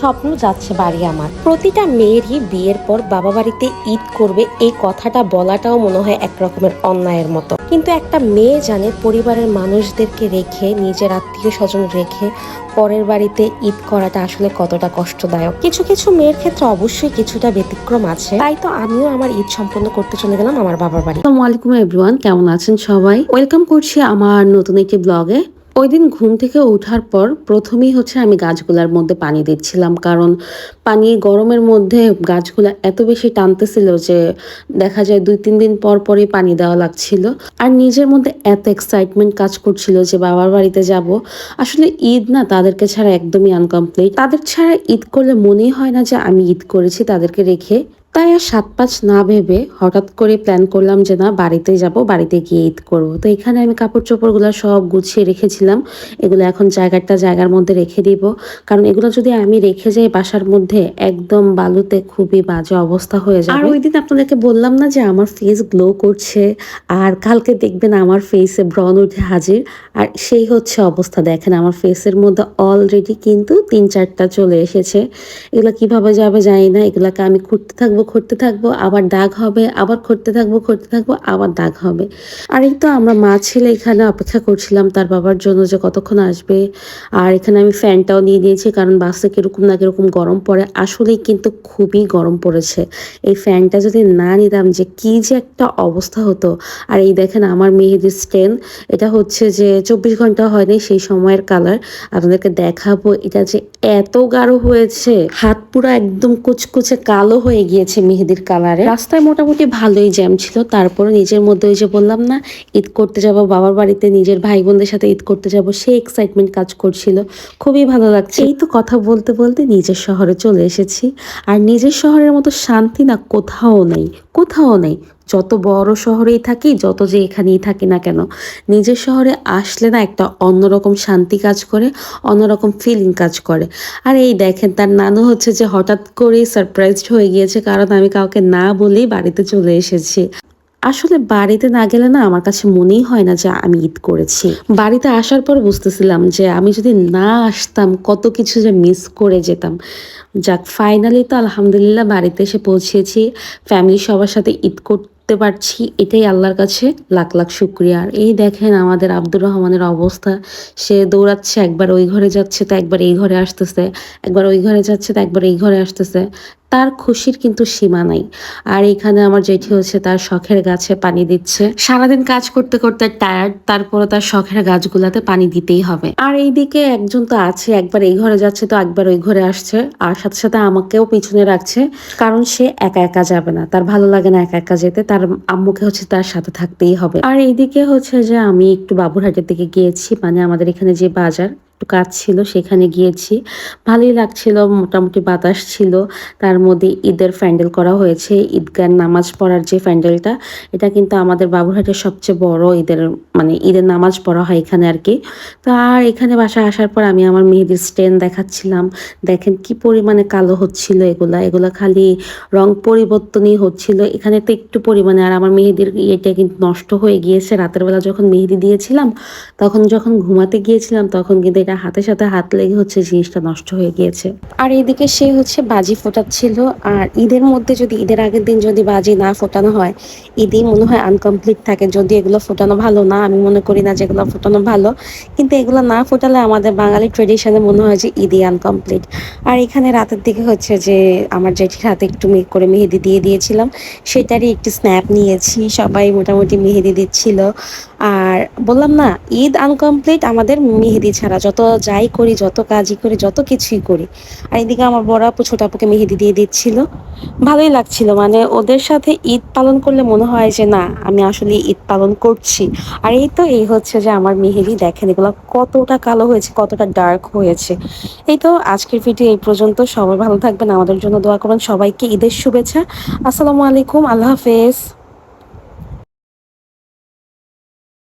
স্বপ্ন যাচ্ছে বাড়ি আমার। প্রতিটা মেয়েরই বিয়ের পর বাবা বাড়িতে ঈদ করবে, এই কথাটা বলাটাও মনে হয় একরকমের অন্যায়ের মতো। কিন্তু একটা মেয়ে জানে পরিবারের মানুষদেরকে রেখে, নিজের আত্মীয় স্বজন রেখে পরের বাড়িতে ঈদ করাটা আসলে কতটা কষ্টদায়ক। কিছু কিছু মেয়ের ক্ষেত্রে অবশ্যই কিছুটা ব্যতিক্রম আছে। তাই তো আমিও আমার ঈদ সম্পন্ন করতে চলে গেলাম আমার বাবার বাড়ি। আসসালামু আলাইকুম এভরিওয়ান, কেমন আছেন সবাই? ওয়েলকাম করছি আমার নতুন একটি ব্লগে। ওই দিন ঘুম থেকে ওঠার পর প্রথমেই হচ্ছে আমি গাছগুলার মধ্যে পানি দিচ্ছিলাম। কারণ পানি গরমের মধ্যে গাছগুলা এত বেশি টানতেছিল যে দেখা যায় দুই, তিন দিন পর পরই পানি দেওয়া লাগছিল। আর নিজের মধ্যে এত এক্সাইটমেন্ট কাজ করছিল যে বাবার বাড়িতে যাব। আসলে ঈদ না তাদেরকে ছাড়া একদমই আনকমপ্লিট তাদের ছাড়া ঈদ করলে মনেই হয় না যে আমি ঈদ করেছি তাদেরকে রেখে। তাই আর সাত পাঁচ না ভেবে হঠাৎ করে প্ল্যান করলাম যে না, বাড়িতে যাব, বাড়িতে গিয়ে ঈদ করব। তো এখানে আমি কাপড় চোপড়গুলো সব গুছিয়ে রেখেছিলাম। এগুলো এখন জায়গাটা জায়গার মধ্যে রেখে দিব। কারণ এগুলো যদি আমি রেখে যাই বাসার মধ্যে, একদম বালুতে খুবই বাজে অবস্থা হয়ে যাবে। আর ওই দিন আপনাদেরকে বললাম না যে আমার ফেস গ্লো করছে? আর কালকে দেখবেন আমার ফেসে ব্রন উঠে হাজির। আর সেই হচ্ছে অবস্থা। দেখেন আমার ফেসের মধ্যে অলরেডি কিন্তু তিন চারটা চলে এসেছে। এগুলো কীভাবে যাবে জানি না। এগুলাকে আমি খুঁজতে থাকব খুঁড়তে থাকব, আবার দাগ হবে, আবার খুঁড়তে থাকব খুঁড়তে থাকব, আবার দাগ হবে। আর এই তো আমরা মা ছেলে এখানে অপেক্ষা করছিলাম তার বাবার জন্য যে কতক্ষণ আসবে। আর এখানে আমি ফ্যানটাও নিয়ে নিয়েছি, কারণ বাসে কীরকম না কীরকম গরম পড়ে। আসলেই কিন্তু খুবই গরম পড়েছে। এই ফ্যানটা যদি না নিতাম যে কি যে একটা অবস্থা হতো। আর এই দেখেন আমার মেহেদির স্টেন, এটা হচ্ছে যে চব্বিশ ঘণ্টা হয়নি সেই সময়ের কালার। আপনাদেরকে দেখাবো, এটা যে এত গাঢ় হয়েছে, হাত পুরো একদম কুচকুচে কালো হয়ে গিয়েছে। মেহেদির কালারে। রাস্তায় মোটামুটি ভালোই জ্যাম ছিল। তারপরে নিজের মধ্যে ওই যে বললাম না, ঈদ করতে যাব, বাবার বাড়িতে নিজের ভাই বোনদের সাথে ঈদ করতে যাব সে এক্সাইটমেন্ট কাজ করছিল। খুবই ভালো লাগছে। এই তো কথা বলতে বলতে নিজের শহরে চলে এসেছি। আর নিজের শহরের মতো শান্তি না কোথাও নেই কোথাও নেই। যত বড় শহরেই থাকি, যত যে এখানেই থাকি না কেন, নিজের শহরে আসলে না একটা অন্যরকম শান্তি কাজ করে, অন্যরকম ফিলিং কাজ করে। আর এই দেখেন, তার নানু হচ্ছে যে হঠাৎ করেই সারপ্রাইজড হয়ে গিয়েছে, কারণ আমি কাউকে না বলেই বাড়িতে চলে এসেছি। আসলে বাড়িতে না গেলে না আমার কাছে মনেই হয় না যে আমি ঈদ করেছি। বাড়িতে আসার পর বুঝতেছিলাম যে আমি যদি না আসতাম, কত কিছু যে মিস করে যেতাম। যাক ফাইনালি তো আলহামদুলিল্লাহ বাড়িতে এসে পৌঁছেছি। ফ্যামিলি সবার সাথে ঈদ করতে পারছি, এটাই আল্লাহর কাছে লাখ লাখ শুক্রিয়া। আর এই দেখেন আমাদের আব্দুর রহমানের অবস্থা, সে দৌড়াচ্ছে, একবার ওই ঘরে যাচ্ছে তো একবার এই ঘরে আসতেছে, একবার ওই ঘরে যাচ্ছে তো একবার এই ঘরে আসতেছে। তার খুশির কিন্তু সীমা নাই। আর এখানে আমার জেঠি হচ্ছে তার শখের গাছে পানি দিচ্ছে। সারাদিন কাজ করতে করতে টায়ার্ড তারপরে তার শখের গাছগুলাতে পানি দিতেই হবে। আর এইদিকে একজন তো আছে, একবার এই ঘরে যাচ্ছে তো একবার ওই ঘরে আসছে। আর সাথে সাথে আমাকেও পিছনে রাখছে, কারণ সে একা একা যাবে না। তার ভালো লাগে না একা একা যেতে, তার আম্মুকে হচ্ছে তার সাথে থাকতেই হবে। আর এইদিকে হচ্ছে যে আমি একটু বাবুরহাটের দিকে গিয়েছি মানে আমাদের এখানে যে বাজার একটু কাজ ছিল, সেখানে গিয়েছি। ভালোই লাগছিল, মোটামুটি বাতাস ছিল। তার মধ্যে ঈদের প্যান্ডেল করা হয়েছে। ঈদগার নামাজ পড়ার যে প্যান্ডেলটা, এটা কিন্তু আমাদের বাবুরহাটের সবচেয়ে বড় ঈদের মানে ঈদের নামাজ পড়া হয় এখানে আর কি। তো আর এখানে বাসায় আসার পর আমি আমার মেহেদির স্টেন দেখাচ্ছিলাম। দেখেন কি পরিমাণে কালো হচ্ছিল এগুলা। এগুলা খালি রং পরিবর্তনই হচ্ছিল। এখানে তো একটু পরিমাণে, আর আমার মেহেদির ইয়েটা কিন্তু নষ্ট হয়ে গিয়েছে। রাতের বেলা যখন মেহেদি দিয়েছিলাম, তখন যখন ঘুমাতে গিয়েছিলাম, তখন কিন্তু এটা হাতের সাথে হাত লেগে হচ্ছে জিনিসটা নষ্ট হয়ে গিয়েছে। আর এইদিকে সে হচ্ছে বাজি ফোটাচ্ছিল, আর ঈদের মধ্যে যদি ঈদের আগের দিন যদি বাজি না ফোটানো হয়, ঈদই মনে হয় আনকমপ্লিট থাকে। যদি এগুলো ফোটানো ভালো না, আমি মনে করি না যে এগুলো ফোটানো ভালো। কিন্তু এগুলো না ফোটালে আমাদের বাঙালি ট্রেডিশনে মনে হয় যে ঈদই আনকমপ্লিট আর এখানে রাতের দিকে হচ্ছে যে আমার জেঠির হাতে একটু মেঘ করে মেহেদি দিয়ে দিয়েছিলাম। সেটারই একটি স্ন্যাপ নিয়েছি। সবাই মোটামুটি মেহেদি দিচ্ছিল। আর বললাম না, ঈদ আনকমপ্লিট আমাদের মেহেদি ছাড়া। যত যাই করি, যত কাজই করি, যত কিছুই করি। আর এদিকে আমার বড় আপু, ছোট আপুকে মেহেদি দিয়ে দিচ্ছিল। ভালোই লাগছিল মানে ওদের সাথে ঈদ পালন করলে মনে হয় যে, না, আমি আসলে ঈদ পালন করছি। আর এই তো, এই হচ্ছে যে আমার মেহেদি, দেখেন এগুলো কতটা কালো হয়েছে, কতটা ডার্ক হয়েছে। এই তো, আজকের ভিডিও এই পর্যন্ত। সবাই ভালো থাকবেন, আমাদের জন্য দোয়া করবেন। সবাইকে ঈদের শুভেচ্ছা। আসসালামু আলাইকুম, আল্লাহ হাফেজ।